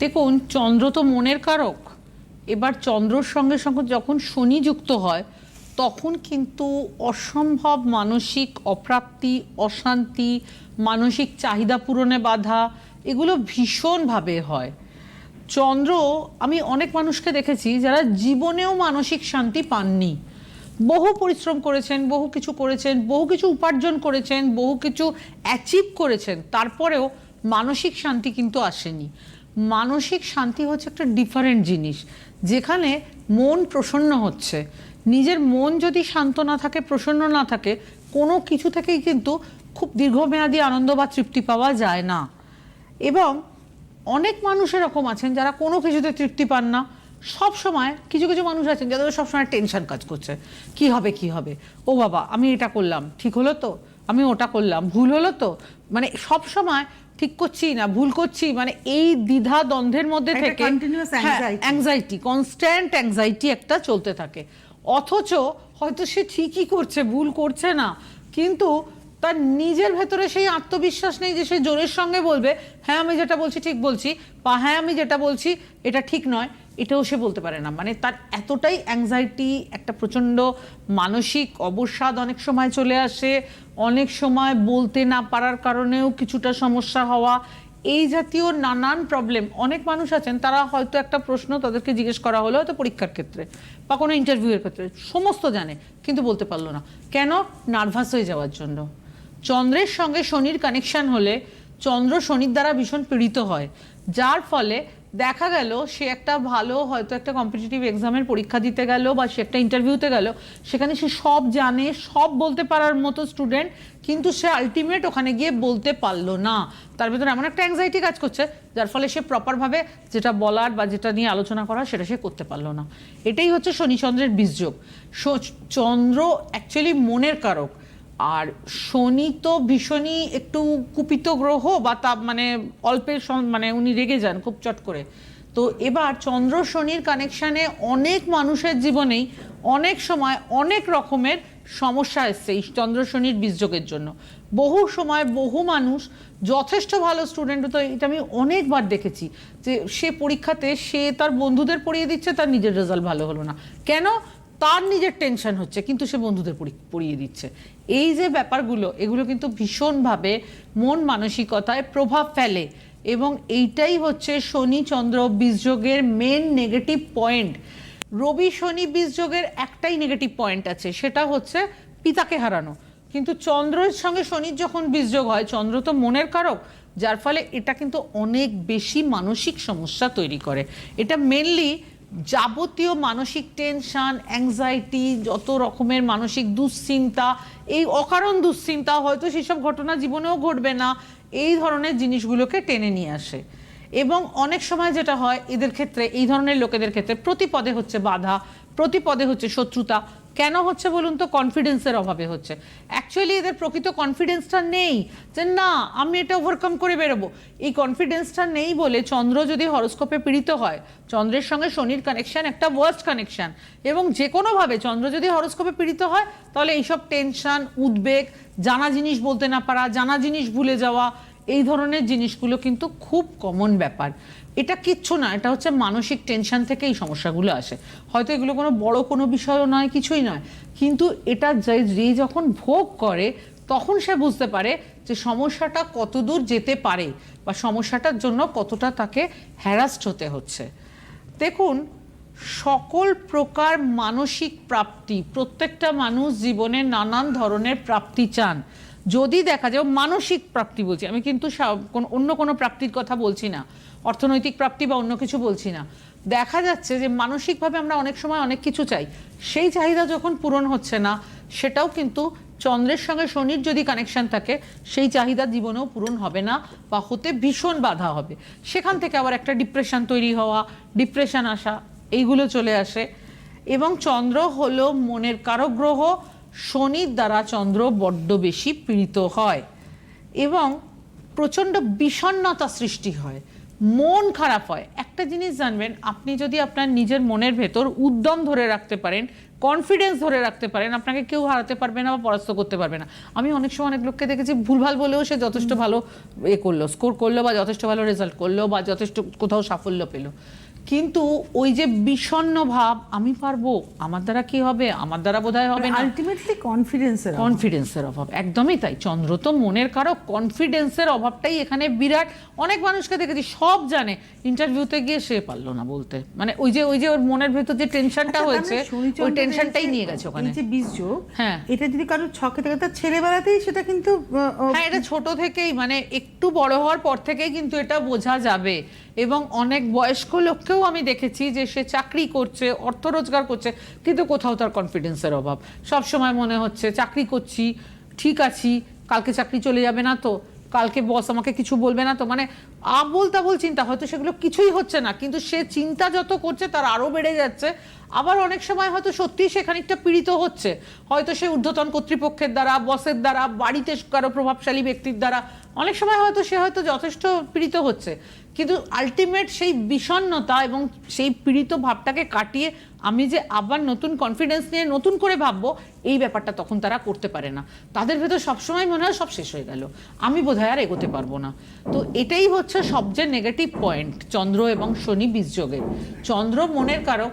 দেখুন, চন্দ্র তো মনের কারক। এবার চন্দ্রর সঙ্গে সঙ্গে যখন শনি যুক্ত হয়, তখন কিন্তু অসম্ভব মানসিক অপ্রাপ্তি, অশান্তি, মানসিক চাহিদা পূরণে বাধা, এগুলো ভীষণভাবে হয়। চন্দ্র, আমি অনেক মানুষকে দেখেছি যারা জীবনেও মানসিক শান্তি পাননি। বহু পরিশ্রম করেছেন, বহু কিছু করেছেন, বহু কিছু উপার্জন করেছেন, বহু কিছু অ্যাচিভ করেছেন, তারপরেও মানসিক শান্তি কিন্তু আসেনি। মানসিক শান্তি হচ্ছে একটা ডিফারেন্ট জিনিস। যেখানে মন প্রসন্ন হচ্ছে। নিজের মন যদি শান্ত না থাকে, প্রসন্ন না থাকে, কোনো কিছু থেকেই কিন্তু খুব দীর্ঘমেয়াদী আনন্দ বা তৃপ্তি পাওয়া যায় না। এবং অনেক মানুষ এরকম আছেন যারা কোনো কিছুতে তৃপ্তি পান না। সব সময় কিছু কিছু মানুষ আছেন যাদের সবসময় টেনশন কাজ করছে। কি হবে কি হবে? ও বাবা, আমি এটা করলাম, ঠিক হলো তো? আমি ওটা করলাম, ভুল হলো তো? মানে সব সময় ঠিক করছি না ভুল করছি মানে এই দ্বিধা দ্বন্দ্বের মধ্যে থেকে অ্যাংজাইটি কনস্ট্যান্ট অ্যাংজাইটি একটা চলতে থাকে। অথচ হয়তো সে ঠিকই করছে ভুল করছে না কিন্তু তার নিজের ভেতরে সেই আত্মবিশ্বাস নেই যে সে জোরের সঙ্গে বলবে হ্যাঁ আমি যেটা বলছি ঠিক বলছি বা হ্যাঁ আমি যেটা বলছি এটা ঠিক নয়। এটাও সে বলতে পারে না। মানে তার এতটাই অ্যাংজাইটি একটা প্রচণ্ড মানসিক অবসাদ অনেক সময় চলে আসে, অনেক সময় বলতে না পারার কারণেও কিছুটা সমস্যা হওয়া। এই জাতীয় নানান প্রবলেম অনেক মানুষ আছেন, তারা হয়তো একটা প্রশ্ন তাদেরকে জিজ্ঞেস করা হলো হয়তো পরীক্ষার ক্ষেত্রে বা কোনো ইন্টারভিউয়ের ক্ষেত্রে, সমস্ত জানে, কিন্তু বলতে পারল না। কেন? নার্ভাস হয়ে যাওয়ার জন্য। চন্দ্রের সঙ্গে শনির কানেকশন হলে চন্দ্র শনির দ্বারা ভীষণ পীড়িত হয়, যার ফলে দেখা গেল, সে একটা ভালো হয়তো একটা কম্পিটিটিভ এক্সামের পরীক্ষা দিতে গেল বা সে একটা ইন্টারভিউতে গেল, সেখানে সে সব জানে, সব বলতে পারার মতো স্টুডেন্ট কিন্তু সে আলটিমেট ওখানে গিয়ে বলতে পারল না। তার ভিতরে এমন একটা অ্যাংজাইটি কাজ করছে, যার ফলে সে প্রপারভাবে যেটা বলার বা যেটা নিয়ে আলোচনা করা সেটা সে করতে পারল না। এটাই হচ্ছে শনিচন্দ্রের বীজযোগ। চন্দ্র অ্যাকচুয়ালি মনের কারক। আর শনি তো ভীষণই একটু কুপিত গ্রহ বা তা মানে অল্পের মানে উনি রেগে যান খুব চট করে। তো এবার চন্দ্র শনির কানেকশানে অনেক মানুষের জীবনেই অনেক সময় অনেক রকমের সমস্যা এসছে এই চন্দ্র শনির বীজযোগের জন্য। বহু সময় বহু মানুষ, যথেষ্ট ভালো স্টুডেন্ট তো, এটা আমি অনেকবার দেখেছি যে সে পরীক্ষাতে সে তার বন্ধুদের পড়িয়ে দিচ্ছে, তার নিজের রেজাল্ট ভালো হলো না। কেন? তার নিজের টেনশন হচ্ছে, কিন্তু সে বন্ধুদের পড়িয়ে দিচ্ছে। এই যে ব্যাপারগুলো, এগুলো কিন্তু ভীষণভাবে মন মানসিকতায় প্রভাব ফেলে এবং এইটাই হচ্ছে শনি, চন্দ্র, বীজযোগের main negative point Rabi, Shani, বীজযোগের একটাই নেগেটিভ পয়েন্ট আছে, সেটা হচ্ছে পিতাকে হারানো। কিন্তু চন্দ্রের সঙ্গে শনির যখন বীজযোগ হয়, চন্দ্র তো মনের কারক, যার ফলে এটা কিন্তু অনেক বেশি মানসিক সমস্যা তৈরি করে। এটা মেনলি যাবতীয় মানসিক টেনশন অ্যাংজাইটি যত রকমের মানসিক দুশ্চিন্তা, এই অকারণ দুশ্চিন্তা হয়তো সেসব ঘটনা জীবনেও ঘটবে না, এই ধরনের জিনিসগুলোকে টেনে নিয়ে আসে। এবং অনেক সময় যেটা হয়, এদের ক্ষেত্রে, এই ধরনের লোকেদের ক্ষেত্রে প্রতিপদে হচ্ছে বাধা, প্রতিপদে হচ্ছে শত্রুতা কেন হচ্ছে বলুন তো? কনফিডেন্সের অভাবে হচ্ছে। অ্যাকচুয়ালি এদের প্রকৃত কনফিডেন্সটা নেই যে না, আমি এটা ওভারকাম করে বেরোবো। এই কনফিডেন্সটা নেই বলে চন্দ্র যদি হরস্কোপে পীড়িত হয়, চন্দ্রের সঙ্গে শনির কানেকশন একটা ওয়ার্স্ট কানেকশন এবং যে কোনোভাবে চন্দ্র যদি হরস্কোপে পীড়িত হয়, তাহলে এইসব টেনশন উদ্বেগ, জানা জিনিস বলতে না পারা, জানা জিনিস ভুলে যাওয়া, এই ধরনের জিনিসগুলো কিন্তু খুব কমন ব্যাপার। এটা কিচ্ছু না, এটা হচ্ছে মানসিক টেনশন থেকে এই সমস্যাগুলো আসে। হয়তো এগুলো কোনো বড় কোনো বিষয়ও নয়, কিছুই নয়। কিন্তু এটা যে যখন ভোগ করে, তখন সে বুঝতে পারে যে সমস্যাটা কতদূর যেতে পারে বা সমস্যাটার জন্য কতটা তাকে হ্যারাস্ট হতে হচ্ছে। দেখুন, সকল প্রকার মানসিক প্রাপ্তি, প্রত্যেকটা মানুষ জীবনে নানান ধরনের প্রাপ্তি চান। যদি দেখা যায় মানসিক প্রাপ্তি বলছি, আমি কিন্তু অন্য কোনো প্রাপ্তির কথা বলছি না, অর্থনৈতিক প্রাপ্তি বা অন্য কিছু বলছি না। দেখা যাচ্ছে যে মানসিকভাবে আমরা অনেক সময় অনেক কিছু চাই, সেই চাহিদা যখন পূরণ হচ্ছে না, সেটাও কিন্তু চন্দ্রের সঙ্গে শনির যদি কানেকশন থাকে, সেই চাহিদা জীবনেও পূরণ হবে না বা হতে ভীষণ বাধা হবে। সেখান থেকে আবার একটা ডিপ্রেশন তৈরি হওয়া ডিপ্রেশন আসা, এইগুলো চলে আসে। এবং চন্দ্র হলো মনের কারক গ্রহ শনির দ্বারা চন্দ্র বড্ড বেশি পীড়িত হয় এবং প্রচণ্ড বিষণ্ণতা সৃষ্টি হয় মন খারাপ হয়। একটা একটা জিনিস জানবেন আপনি যদি আপনার নিজের মনের ভেতর উদ্যম ধরে রাখতে পারেন কনফিডেন্স ধরে রাখতে পারেন আপনাকে কেউ হারাতে পারবে না বা পরাস্ত করতে পারবে না। আমি অনেক সময় অনেক লোককে দেখেছি ভুলভাল বলেও সে যথেষ্ট ভালো এ করল স্কোর করল বা যথেষ্ট ভালো রেজাল্ট করল বা যথেষ্ট কোথাও সাফল্য পেল। কিন্তু ওই যে বিষণ্ণ ভাব আমি পারব? আমার দ্বারা কি হবে? আমার দ্বারা বোধহয় হবে না। আলটিমেটলি কনফিডেন্সের কনফিডেন্সের অভাব একদমই তাই। চন্দ্র তো মনের কারও কনফিডেন্সের অভাবটাই এখানে বিরাট। অনেক মানুষকে দেখেছি সব জানে। ইন্টারভিউতে গিয়ে সে পারল না বলতে। মানে ওই যে ওই যে ওর মনের ভেতর যে টেনশনটা হয়েছে ওই টেনশনটাই নিয়ে গেছে ওখানে। যে বীজ যোগ হ্যাঁ। এটা যদি কারও ছকে থাকে তার ছেলেবেলাতেই সেটা কিন্তু হ্যাঁ এটা ছোট থেকেই মানে একটু বড় হওয়ার পর থেকেই কিন্তু এটা বোঝা যাবে। এবং অনেক বয়স্ক লোককেও আমি দেখেছি যে সে চাকরি করছে, অর্থ রোজগার করছে, কিন্তু কোথাও তার কনফিডেন্সের অভাব। সব সময় মনে হচ্ছে, চাকরি করছি, ঠিক আছি, কালকে চাকরি চলে যাবে না তো, কালকে বস আমাকে কিছু বলবে না তো মানে আবল তাবল চিন্তা, হয়তো সেগুলো কিছুই হচ্ছে না, কিন্তু সে চিন্তা যত করছে তার আরও বেড়ে যাচ্ছে। আবার অনেক সময় হয়তো সত্যিই সে খানিকটা পীড়িত হচ্ছে। হয়তো সে ঊর্ধ্বতন কর্তৃপক্ষের দ্বারা, বসের দ্বারা, বাড়িতে কারও প্রভাবশালী ব্যক্তির দ্বারা, অনেক সময় হয়তো সে হয়তো যথেষ্ট পীড়িত হচ্ছে। কিন্তু আলটিমেট সেই বিষণ্ণতা এবং সেই পীড়িত ভাবটাকে কাটিয়ে আমি যে আবার নতুন কনফিডেন্স নিয়ে নতুন করে ভাববো, এই ব্যাপারটা তখন তারা করতে পারে না। তাদের ভেতর সবসময় মনে হয় সব শেষ হয়ে গেল। আমি বোধহয় আর এগোতে পারব না। তো এটাই হচ্ছে সবচেয়ে নেগেটিভ পয়েন্ট চন্দ্র এবং শনি বীজযোগের। চন্দ্র মনের কারক